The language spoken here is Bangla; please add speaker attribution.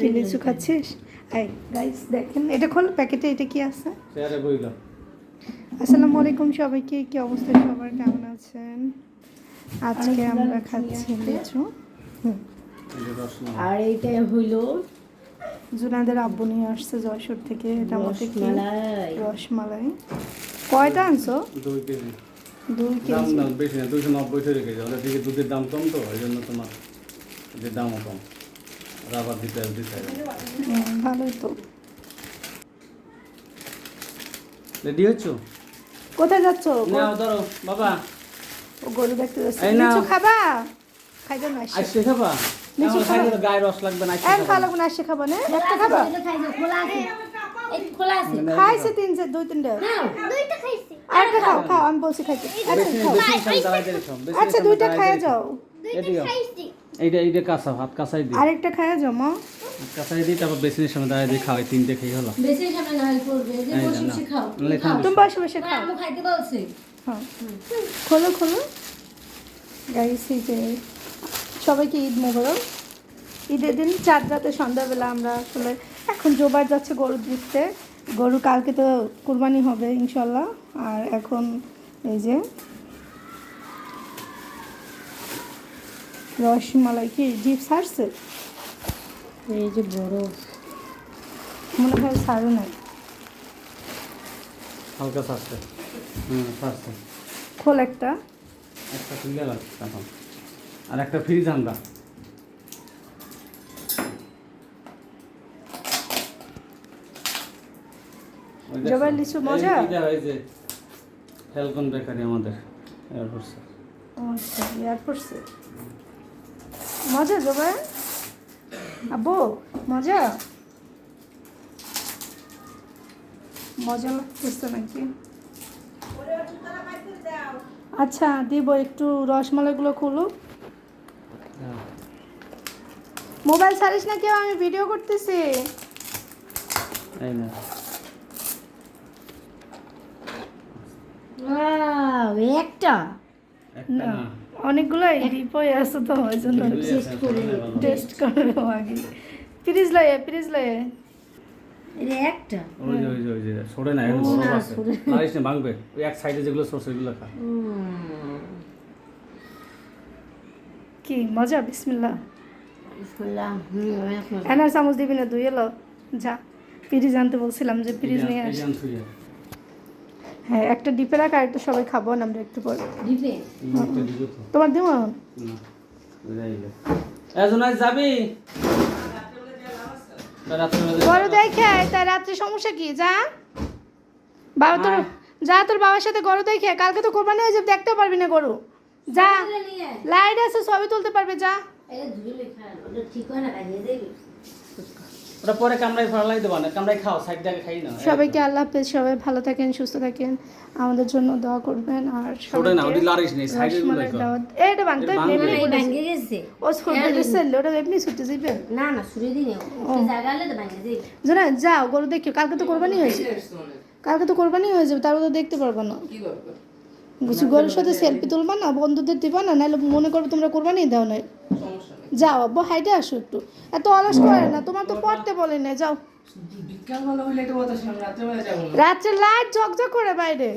Speaker 1: তুই লিচু খাচ্ছিস? এই গাইস দেখেন এটা খোল প্যাকেটে এটা কি আছে? আসসালামু আলাইকুম সবাইকে কি অবস্থা সবার? কেমন আছেন? আজকে আমরা খাচ্ছি লিচু।
Speaker 2: আর এইটা হইল
Speaker 1: জুনাদের আব্বু নিয়ে আসছে যশোর থেকে এটা মধ্যে কি?
Speaker 2: রসমালাই।
Speaker 1: রসমালাই। কয়টা আনছো?
Speaker 3: দুই কেজি।
Speaker 1: দুই
Speaker 3: দাম না বেশি না দুইশো নব্বই টাকা কেজি ওদের দিকে দুধের দাম কম তো এই জন্য তোমার এদের দামও কম। রাবার দিতে দিতে
Speaker 1: ভালোই তো।
Speaker 3: রেডি হচ্ছ
Speaker 1: কোথায় যাচ্ছ?
Speaker 3: নাও ধরো বাবা।
Speaker 1: ও গরু দেখতে যাচ্ছে।
Speaker 3: এই
Speaker 1: খাবা? খাইবে না আসছে।
Speaker 3: খাবা? আমার খাইলে তো গায়ে রস লাগবে না খাবা।
Speaker 1: খাওয়া লাগবে না আসছে খাবা না। একটা খাবা?
Speaker 2: খোলা আছে। খোলা আছে।
Speaker 1: খাইছে তিন চার দুই তিনটা।
Speaker 2: দুইটা খাইছি।
Speaker 1: আরেকটা খাও খাও আমি বলছি খাইতে। আচ্ছা আচ্ছা দুইটা খাইয়া যাও।
Speaker 3: এদিকে এইটা এইটা কাঁচা ভাত কাঁচাই দিই।
Speaker 1: আরেকটা খাইয়া জমা
Speaker 3: কাঁচাই দিই তারপর বেসিনের সামনে দাঁড়াই দিয়ে খাওয়াই তিনটে খেয়ে হলো।
Speaker 2: বেশি সামনে না করবে যে বসে বসে খাও
Speaker 1: তুমি বসে। বসে খাও।
Speaker 2: আম্মু খাইতে বলছে।
Speaker 1: হ্যাঁ। খোলো খোলো। গাইস এই যে সবাইকে ঈদ মোবারক। ঈদের দিন চার রাতে সন্ধ্যাবেলা আমরা আসলে এখন জোবার যাচ্ছে গরু দিতে গরু কালকে তো কুরবানি হবে ইনশাল্লাহ। আর এখন এই যে রসমালাই কি? জিপ ছাড়ছে
Speaker 2: এই যে বড়।
Speaker 1: মনে হয় ছাড়ে নাই।
Speaker 3: হালকা সারছে। হুম সারছে।
Speaker 1: খোল একটা।
Speaker 3: একটা খুলে লাগছে এখন। আর একটা ফ্রিজ আমরা?
Speaker 1: জবাই লিচু মজা?
Speaker 3: ফ্যালকন বেকারি আমাদের এয়ারপোর্টসে
Speaker 1: ও আচ্ছা পড়ছে মজা জবাই আব্বু মজা? মজা লাগতেছে নাকি? আচ্ছা দিব একটু রসমালাইগুলো খুলুক। মোবাইল ছাড়িস না কেউ? আমি ভিডিও করতেছি।
Speaker 2: একটা?
Speaker 3: একটা
Speaker 1: না। অনেকগুলো ডিপ আছে তো ওই জন্য
Speaker 3: দুই
Speaker 2: করে।
Speaker 1: টেস্ট করব আগে। ফ্রিজ লয়ে ফ্রিজ লয়ে।
Speaker 2: এটা একটা।
Speaker 3: ওই যে ওই যে ওই যে সরে না এখন বড় আছে। মারিস না। ভাঙবে। ওই এক সাইডে যেগুলো সরষে সেগুলো খা।
Speaker 1: কি মজা বিসমিল্লাহ।
Speaker 2: বিসমিল্লাহ হুম
Speaker 1: এনার চামচ দিবি না দুই এলো যা ফ্রিজ আনতে বলছিলাম যে ফ্রিজ নিয়ে আস। হ্যাঁ একটা ডিপে রাখা একটা সবাই খাব না আমরা একটু পরে।
Speaker 2: দিবে
Speaker 1: তোমার দিব
Speaker 3: যাবি?
Speaker 1: গরু দেখে তাই রাত্রে সমস্যা কি? যা। বাবা তোর
Speaker 3: হ্যাঁ।
Speaker 1: যা তোর বাবার সাথে গরু দেখে। কালকে তো কোরবানি হয়ে যাবে দেখতেও পারবি না গরু। যা। লাইট আছে সবই তুলতে পারবে যা।
Speaker 2: ঠিক হয় না
Speaker 3: ওটা পরে কামড়াই ফেলাই দেবো না কামড়াই খাও সাইড থেকে খাই না
Speaker 1: সবাইকে আল্লাহ হাফেজ সবাই ভালো থাকেন সুস্থ থাকেন। আমাদের জন্য দোয়া করবেন আর
Speaker 3: ছোট না
Speaker 1: সবাইকে
Speaker 3: লারিস নেই সাইডে
Speaker 1: এটা বানতে
Speaker 2: ভাঙ্গে গেছে।
Speaker 1: ও স্কুল দিচ্ছে ওটা এমনি ছুটে যাবে
Speaker 2: না না দিনে জায়গা হলে তো ভাঙ্গে
Speaker 1: জানা যাও গরু দেখিও কালকে তো কোরবানি হয়েছে। কালকে তো কোরবানি হয়ে যাবে তারপর তো দেখতে পারব না। কিছু গরুর সাথে সেলফি তুলবা না বন্ধুদের দিবা না নাহলে মনে করবে তোমরা কোরবানি দাও না যাও আব্বু হাইটে আসো একটু। এত অলস করে না তোমার তো পড়তে বলে না যাও রাত্রে লাইট ঝকঝক করে বাইরে।